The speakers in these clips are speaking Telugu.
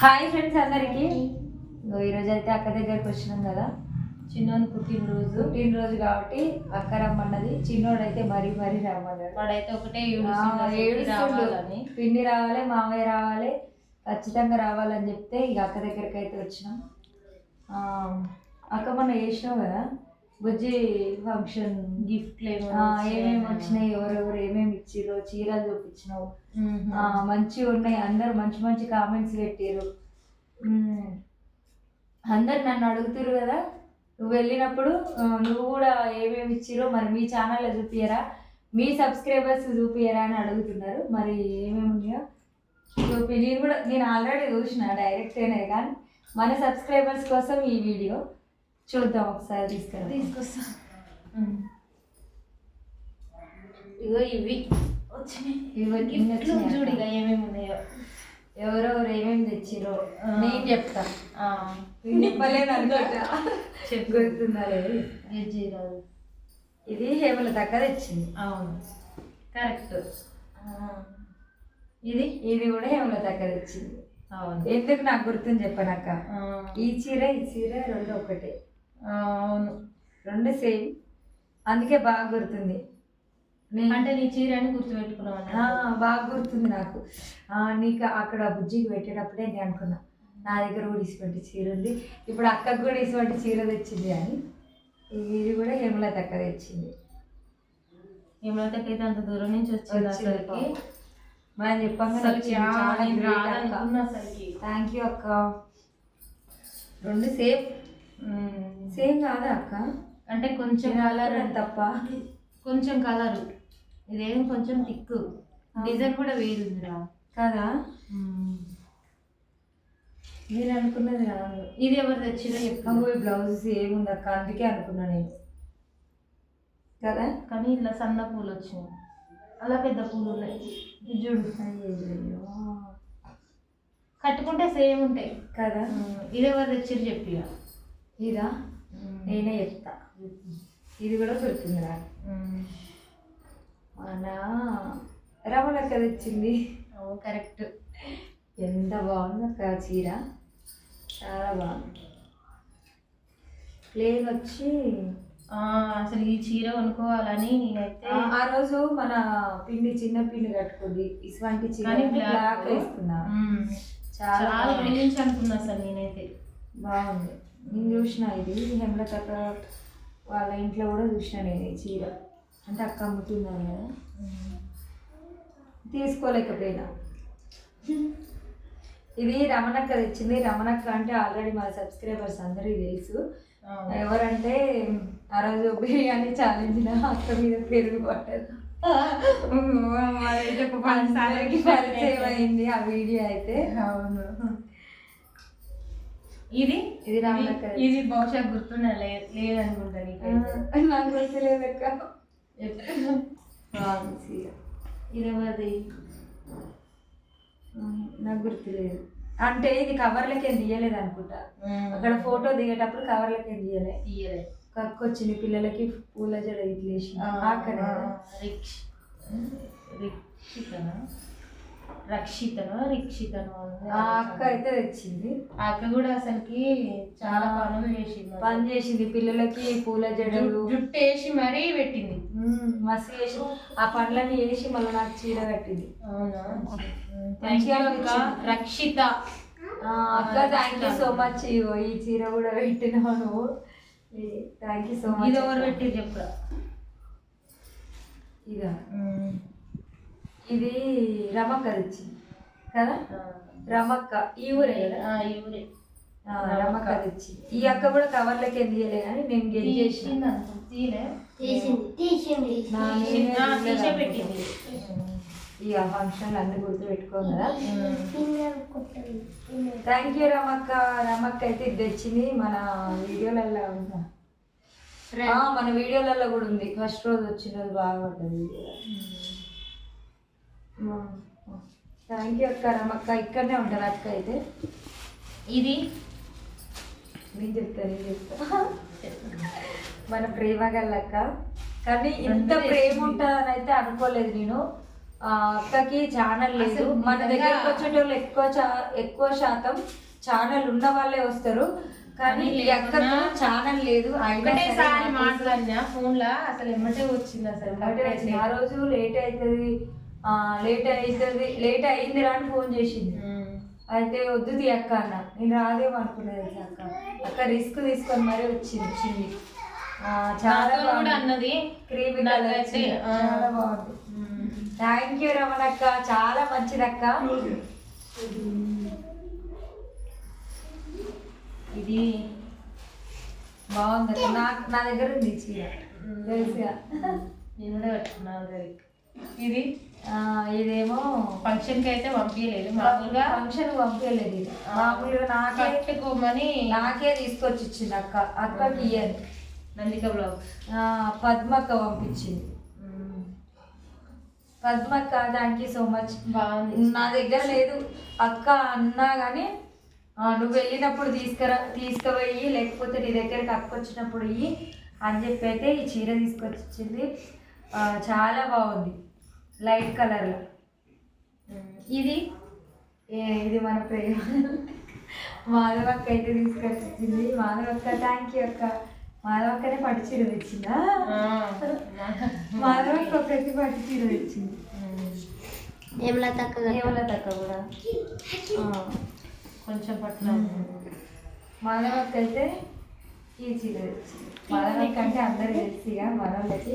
హాయ్ ఫ్రెండ్స్ అందరికి. ఈరోజు అయితే అక్క దగ్గరికి వచ్చినాం కదా. చిన్నోని పుట్టినరోజు. పుట్టినరోజు కాబట్టి అక్క రమ్మన్నది. చిన్నోడు అయితే మరీ మరీ రమ్మన్నాడు. వాడైతే ఒకటే. రావాలని. పిన్ని రావాలి మామయ్య రావాలి ఖచ్చితంగా రావాలని చెప్తే ఇక అక్క దగ్గరికి అయితే వచ్చినాం అక్క మొన్న చేసినావు కదా? బుజ్జి ఫంక్షన్ గిఫ్ట్లు ఏమో ఏమేమి వచ్చినాయి ఎవరెవరు ఏమేమి ఇచ్చిర్రో చీరలు చూపించినావు. మంచిగా ఉన్నాయి. అందరు మంచి మంచి కామెంట్స్ పెట్టారు అందరు నన్ను అడుగుతారు కదా నువ్వు వెళ్ళినప్పుడు నువ్వు కూడా ఏమేమి ఇచ్చిరో మరి మీ ఛానల్లో చూపియరా మీ సబ్స్క్రైబర్స్ చూపియరా అని అడుగుతున్నారు. మరి ఏమేమి ఉన్నాయో చూపి నేను కూడా నేను ఆల్రెడీ చూసిన డైరెక్ట్ అయినా కానీ మన సబ్స్క్రైబర్స్ కోసం ఈ వీడియో చూద్దాం ఒకసారి తీసుకురా తీసుకొస్తా. ఇగో ఇవి. వచ్చినాయి. చూడు ఇక. ఏమేమి ఉన్నాయో. ఎవరెవరు ఏమేమి తెచ్చిరో. నేను చెప్తా. చెప్పలేదు అనుకుంటా. చెప్పు. గుర్తుందా లేదు? గెజ్జి రాదు ఇది హేమల దగ్గర తెచ్చింది. అవును. కరెక్ట్. ఇది? ఇది కూడా హేమల దగ్గర తెచ్చింది. అవును. ఎందుకు నాకు గుర్తుంది చెప్పనక్క? ఈ చీర ఈ చీర రెండు ఒకటే. అవును. రెండు సేమ్. అందుకే బాగా గుర్తుంది. అంటే నీ చీరని గుర్తుపెట్టుకున్నావు? ఆ, బాగా గుర్తుంది నాకు. నీకు అక్కడ బుజ్జికి పెట్టేటప్పుడే నేను అనుకున్నా. నా దగ్గర కూడా ఇటువంటి చీర ఉంది. ఇప్పుడు అక్కకు కూడా ఇటువంటి చీర తెచ్చింది అని. ఇది కూడా హేమల దగ్గర తెచ్చింది. ఏమైతే అంత దూరం నుంచి వచ్చింది అసలుకి. మనం అసలుకి థ్యాంక్ యూ అక్క. రెండు ఉమ్. సేమ్ కాదా అక్క? అంటే కొంచెం కలర్ తప్ప. కొంచెం కలర్. ఇదేం కొంచెం థిక్. డిజైన్ కూడా వేరుందిరా. కదా? నేను అనుకున్నది రాదు ఇది ఎవరు అమ్మో ఈ బ్లౌజ్ సేమ్ ఉంది అక్క. అందుకే అనుకున్నా నేను. కదా? కానీ ఇట్లా సన్న పూలు వచ్చినాయి. అలా పెద్ద పూలు ఉన్నాయి. చూడు. కట్టుకుంటే సేమ్ ఉంటాయి. కదా? ఇది ఎవరు తెచ్చిరు చెప్పి ఇక. ఇదా. నేనే చెప్తా. ఇది కూడా దొరికింది రా ఉమ్. మన రమణక్క తెచ్చింది. అవును కరెక్ట్. ఎంత బాగుంది అక్క చీర. చాలా బాగుంది. ప్లేన్ వచ్చి అసలు ఈ చీర కొనుక్కోవాలని నేనైతే ఆ- రోజు మన పిండి చిన్న పిండి కట్టుకుంది. ఇటువంటి చీర. బ్లాక్ వేసుకున్నా. చాలా అనుకున్నా అసలు నేనైతే. బాగుంది. నేను చూసిన ఇది హేమలత వాళ్ళ ఇంట్లో కూడా చూసిన నేను ఈ చీర. అంటే అక్క అమ్ముతున్నాను కదా. తీసుకోలేకపోయినా. ఇది రమణక్క తెచ్చింది. రమణక్క అంటే ఆల్రెడీ మా సబ్స్క్రైబర్స్ అందరికీ తెలుసు. ఎవరంటే ఆ రోజు బిర్యానీ ఛాలెంజ్ అక్క మీద పెరుగు పట్టదు పరిచయం అయింది. ఆ వీడియో అయితే. అవును. ఇది? ఇది రమణక్క ఇది? బహుశా గుర్తున్నా లేదనుకుంటా నీకైతే. నాకు గుర్తులేదక్క. ఇది ఎవరిది నాకు గుర్తులేదు అంటే ఇది కవర్లకి ఏం తీయలేదు అనుకుంటా అక్కడ ఫోటో దిగేటప్పుడు కవర్లకి ఏం తీయలే. తీయలే. కక్కు వచ్చింది పిల్లలకి పూల జడ ఇట్లేసి అక్కడ రిక్ష. రిక్షితనా? రక్షితనో రిక్షితనో ఆ అక్క అయితే తెచ్చింది. ఆ అక్క కూడా అసలుకి చాలా పనులు చేసింది. పని చేసింది. పిల్లలకి పూల జడలు. జుట్టు వేసి మరీ పెట్టింది. మస్తు చేసి ఆ పండ్లన్నీ వేసి మళ్ళీ నాకు చీర కట్టింది. అవునా. రక్షిత. అక్క థ్యాంక్ యూ సో మచ్ ఈ చీర కూడా పెట్టినావు. నువ్వు థ్యాంక్ యూ సో మచ్ ఇది ఎవరు పెట్టి చెప్పురా? ఇదా. ఇది రమక్క తెచ్చింది. కదా? రమక్క ఈ ఊరే కదా? ఆ, ఈ ఊరే. రమక్క తెచ్చింది. ఈ అక్క కూడా కవర్లకి ఏం తీయలే? కానీ నేను అనుకో. పెట్టింది. ఈ ఫంక్షన్ అన్ని గుర్తు పెట్టుకోం కదా థ్యాంక్ యూ రమక్క. రమక్క అయితే ఇది తెచ్చింది. మన వీడియోలలో ఉందా? ఆ, మన వీడియోలలో కూడా ఉంది. ఫస్ట్ రోజు వచ్చిన రోజు బాగా పడ్డది థ్యాంక్ యూ అక్క రమక్క. ఇక్కడనే ఉంటుంది అక్క అయితే ఇది? నేను చెప్తా నేను చెప్తా. మన ప్రేమ గల్లక్క కానీ ఇంత ప్రేమ ఉంటుందని అయితే అనుకోలేదు నేను. ఆ, అక్కకి ఛానల్ లేదు. మన దగ్గరకు వచ్చేటోళ్ళు ఎక్కువ ఎక్కువ శాతం ఛానల్ ఉన్న వాళ్ళే వస్తారు. కానీ లేకున్నా- ఛానల్ లేదు ఒకటేసారి మాట్లాడినా ఫోన్ లా అసలు ఎమ్మటే వచ్చింది అసలు. ఆ రోజు లేట్ అవుతుంది. లేట్ అవుతుంది లేట్ అయింది రా అని ఫోన్ చేసింది. అయితే వద్దు తీ అక్క అన్న. నేను రాదేమో అనుకున్నది అక్క? అక్క రిస్క్ తీసుకొని మరీ వచ్చింది. వచ్చింది. ఆ, చాలా కూడా బాగుంది. అన్నది. Creamy colour. చాలా బాగుంది. థ్యాంక్ యూ రమణక్క చాలా మంచిదక్క ఇది బాగుంది అక్క. నా నా దగ్గర ఉంది చీర. తెలుసుగా. నేను కూడా కట్టుకున్నా ఆల్రెడీ ఇది? ఇదేమో ఫంక్షన్కి అయితే పంపించలేదు మామూలుగా ఫంక్షన్ పంపించలేదు ఇది. మామూలుగా నాకే కట్టుకోమని నాకే తీసుకొచ్చి ఇచ్చింది అక్క. అక్కకి ఇయ్యను నందిక బ్లాగ్స్. ఆ, పద్మక్క పంపించింది. పద్మక్క థ్యాంక్ యూ సో మచ్ బాగుంది. నా దగ్గర లేదు. అక్క అన్నా కానీ నువ్వు వెళ్ళినప్పుడు తీసుకురా తీసుకుపోయి లేకపోతే నీ దగ్గరికి అక్క వచ్చినప్పుడు ఇయ్యి అని చెప్పి అయితే ఈ చీర తీసుకొచ్చి ఇచ్చింది ఆ, చాలా బాగుంది. లైట్ కలర్లో ఇది? ఏ- ఇది మన ప్రేమ మాధవక్క అయితే తీసుకొచ్చి ఇచ్చింది మాధవక్క థ్యాంక్ యూ అక్క. మాధవక్కనే పట్టు చీర తెచ్చిందా. మాధవక్క ఒకటి పట్టు చీర తెచ్చింది. ఏమలా తక్కువ హేమలతక్క కూడా. ఆ. కొంచెం పట్ల మాధవక్క అయితే ఈ చీర తెచ్చింది. మాధవక్క అంటే అందరు తెలిసి ఇక మనోళ్ళకి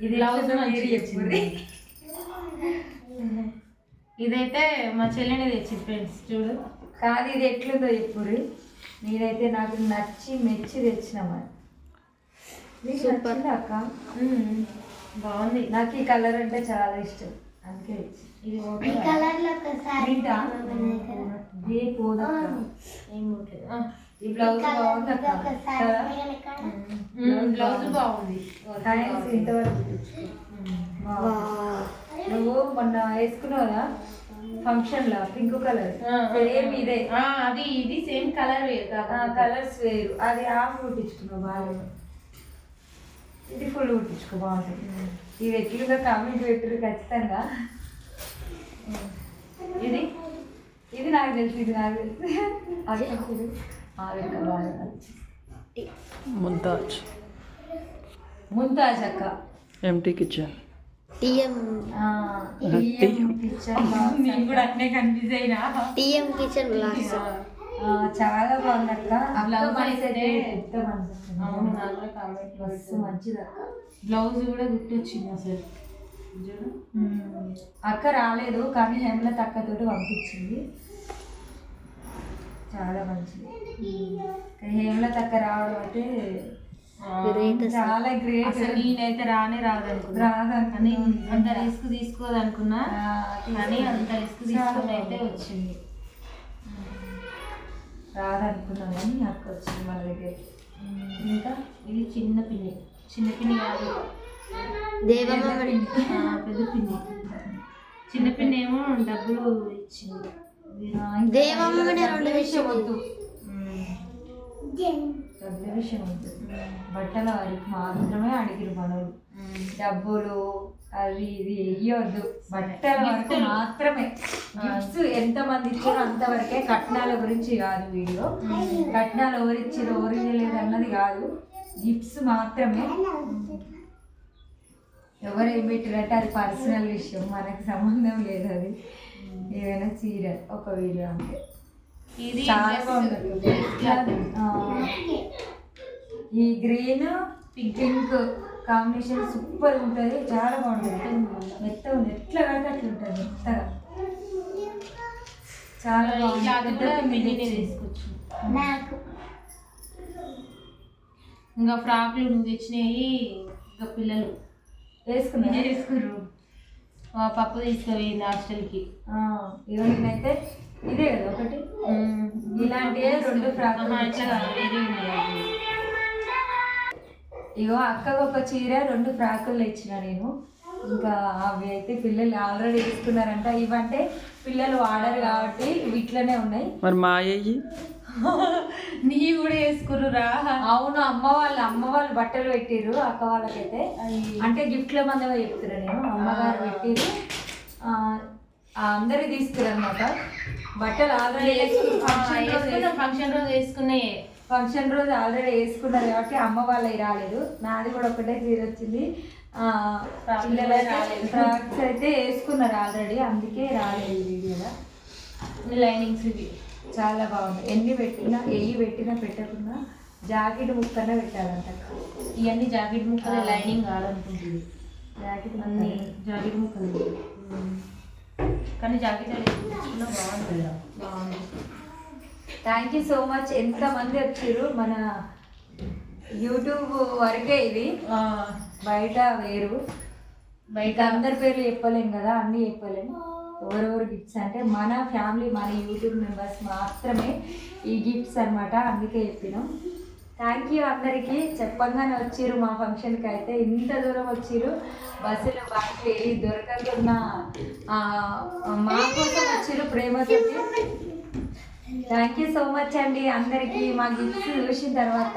ఇది. ఇదైతే మా చెల్లెని తెచ్చింది ఫ్రెండ్స్ చూడు కాదు ఇది ఎట్లుందో చెప్పుర్రి నేనైతే నాకు నచ్చి మెచ్చి తెచ్చినామా Super. అక్క. బాగుంది నాకు ఈ కలర్ అంటే చాలా ఇష్టం అందుకే తెచ్చి ఇది ఈ ఓకే కలర్లో ఒకసారి ప్రింటా? ఏ పోదక్క ఏం ముట్లేదు. ఆ. ఈ బ్లౌజ్ బాగుంది బ్లౌజ్ బాగుంది. థ్యాంక్స్ ఇంతవరకు. బాగుంది. నువ్వు మొన్న వేసుకున్నావు కదా ఫంక్షన్లో పింక్ కలర్ సేమ్ ఇదే. ఆ, అది ఇది సేమ్ కలర్. కలర్స్ వేరు. అది హాఫ్ కుట్టించుకున్నావు బాగా ఇది ఫుల్ కుట్టించుకో బాగుంటుంది ఇది ఎట్లుగా కామెంట్ పెట్టరు ఖచ్చితంగా. ఇది? ఇది నాకు తెలుసు ఇది నాకు తెలుసు. అది ముంతాజ్ ముంతాజ్ అక్క. ఎంటీ కిచెన్ టీఎం ఆ, బియ్యం కిచెన్ బాక్స్ నేను కూడా అట్నే కన్ఫ్యూజ్ అయినా. టీఎం కిచెన్ చాలా బాగుంది అక్క అక్క బ్లౌజ్ అయితే అక్క. మంచిది బ్లౌజ్ కూడా గుర్తొచ్చింది అసలు. అక్క రాలేదు కానీ హేమలత అక్కతోటి పంపించింది. చాలా మంచిది. హేమలత అక్క రావడం అంటే. చాలా గ్రేట్ అసలు నేనైతే రానే రాదనుకున్నా. అని అంత రిస్క్ తీసుకోదనుకున్నా. కానీ అంత రిస్క్ తీసుకొని అయితే వచ్చింది. రాదనుకున్నాను కానీ అక్క వచ్చింది మన దగ్గర ఇంకా ఇది చిన్న పిన్ని. చిన్న పిన్ని కాదు. దేవమ్మ పెద్ద పిన్ని. చిన్న పిన్ని. ఏమో డబ్బులు ఇచ్చింది. దేవమ్మనే రెండు విషయం వద్దు. విషయం వద్దు. బట్టల వారికి మాత్రమే అడిగిరు మనోళ్ళు. డబ్బులు అది ఇది ఇయ్యొద్దు. బట్టల వరకు. మాత్రమే. గిఫ్ట్స్ ఎంత మంది ఇచ్చారో అంతవరకే కట్నాల గురించి కాదు వీడియో. కట్నాలు ఎవరు ఇచ్చారు ఎవరు ఇవ్వలేదు అన్నది కాదు. గిఫ్ట్స్ మాత్రమే. ఎవరు ఏం పెట్టారంటే అది పర్సనల్ విషయం. మనకు సంబంధం లేదు అది. ఏదైనా చీర ఒక వీడియో అంటే. ఇది చాలా ఈ గ్రీన్ పింక్ కాంబినేషన్ సూపర్ ఉంటుంది. చాలా బాగుంటుంది. మెత్తగా ఉంది. ఎట్లా కడితే అట్లా ఉంటుంది మెత్తగా. చాలా నాకు. ఇంకా ఫ్రాక్లు నువ్వు తెచ్చినాయి. ఇంకా పిల్లలు. వేసుకున్నా మా పప్పు తీసుకుపోయింది హాస్టల్కి. ఇవన్నైతే ఇదే కదా ఒకటి. ఇలాంటివే రెండు. ఇగో అక్కకు ఒక చీర రెండు ఫ్రాకులు ఇచ్చిన నేను. ఇంకా అవి అయితే పిల్లలు ఆల్రెడీ తీసుకున్నారంట. ఇవంటే పిల్లలు వాడరు కాబట్టి ఇవి ఇట్లనే ఉన్నాయి. మరి మా అయ్యి నీ కూడా వేసుకుర్రు అవును అమ్మ వాళ్ళు అమ్మ వాళ్ళు బట్టలు పెట్టిర్రు అక్క వాళ్ళకైతే. అంటే గిఫ్ట్ల మందమే చెప్తున్నా నేను అమ్మగారు ఆ. అందరు తీసుకురు అనమాట బట్టలు ఆల్రెడీ ఫంక్షన్ రోజు వేసుకున్నాయే. ఫంక్షన్ రోజు ఆల్రెడీ వేసుకున్నారు కాబట్టి అమ్మ వాళ్ళవి రాలేదు. నాది కూడా ఒకటే చీర వచ్చింది. ఫ్రాక్స్ అయితే వేసుకున్నారు ఆల్రెడీ అందుకే రాలేదు వీడియోలో లైనింగ్స్ ఇవి. చాలా బాగుంది. ఎన్ని పెట్టినా ఎయ్యి పెట్టినా పెట్టకున్నా జాకెట్ ముక్కన పెట్టాలంట. ఇవన్నీ జాకెట్ ముక్కలు లైనింగ్ కాదనుకుంటుంది. జాకెట్ అన్ని జాకెట్ ముక్కలు. కానీ జాకెట్ వేసుకున్నా బాగుంటుంది బాగుంది. థ్యాంక్ యూ సో మచ్ ఎంతమంది వచ్చారు? మన యూట్యూబ్ వరకే ఇది. బయట వేరు. బయట అందరి పేర్లు చెప్పలేం కదా అన్నీ చెప్పలేము ఎవరెవరు గిఫ్ట్స్ అంటే మన ఫ్యామిలీ మన యూట్యూబ్ మెంబర్స్ మాత్రమే ఈ గిఫ్ట్స్ అనమాట అందుకే చెప్పినాం. థ్యాంక్ యూ అందరికీ. చెప్పంగానే వచ్చారు మా ఫంక్షన్కి అయితే. ఇంత దూరం వచ్చారు బస్సులో బాగా దొరకకున్న మా కోసం వచ్చారు ప్రేమతో థ్యాంక్ యూ సో మచ్ అండి అందరికీ. మా గిఫ్ట్స్ చూసిన తర్వాత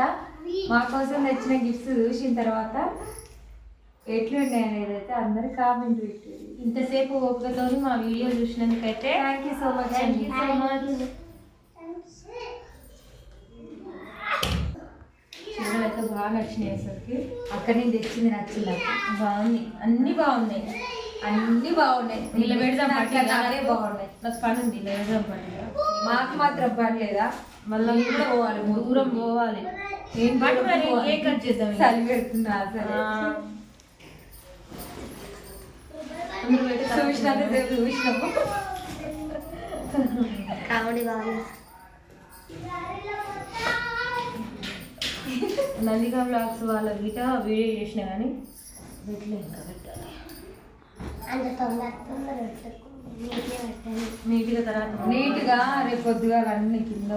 మా కోసం తెచ్చిన గిఫ్ట్స్ చూసిన తర్వాత ఎట్లుండే అనేది అయితే అందరు కామెంట్ పెట్టారు. ఇంతసేపు ఓపికతో మా వీడియో చూసినందుకైతే థ్యాంక్ యూ సో మచ్ అండి. సో మచ్ చీరలు అయితే బాగా నచ్చినాయి అసలుకి. అక్కడ నేను తెచ్చింది నచ్చింది నాకు. బాగుంది. అన్ని బాగున్నాయి. అన్నీ బాగున్నాయి. నిలబెడదాం. అదే బాగున్నాయి. నాకు పని ఉంది నిలబెడదాం పట్టిగా. మాకు మాత్రం పర్లేదా మళ్ళీ కూడా పోవాలి దూరం పోవాలి. ఏం కేక్ కట్ చేద్దాం. చలి పెడుతున్నా అసలు ఆ. అందరూ పెట్టి చూసినంత సేపు చూసినాము కామెడీ బాగుంది నందిగా బ్లాగ్స్ వాళ్ళ గీట వీడియో చేసిన కానీ పెట్టలే ఇంకా పెట్టాలి. అంత తొందర తొందర నీట్గా తర్వాత నీట్గా రేపు పొద్దుగా అన్ని కింద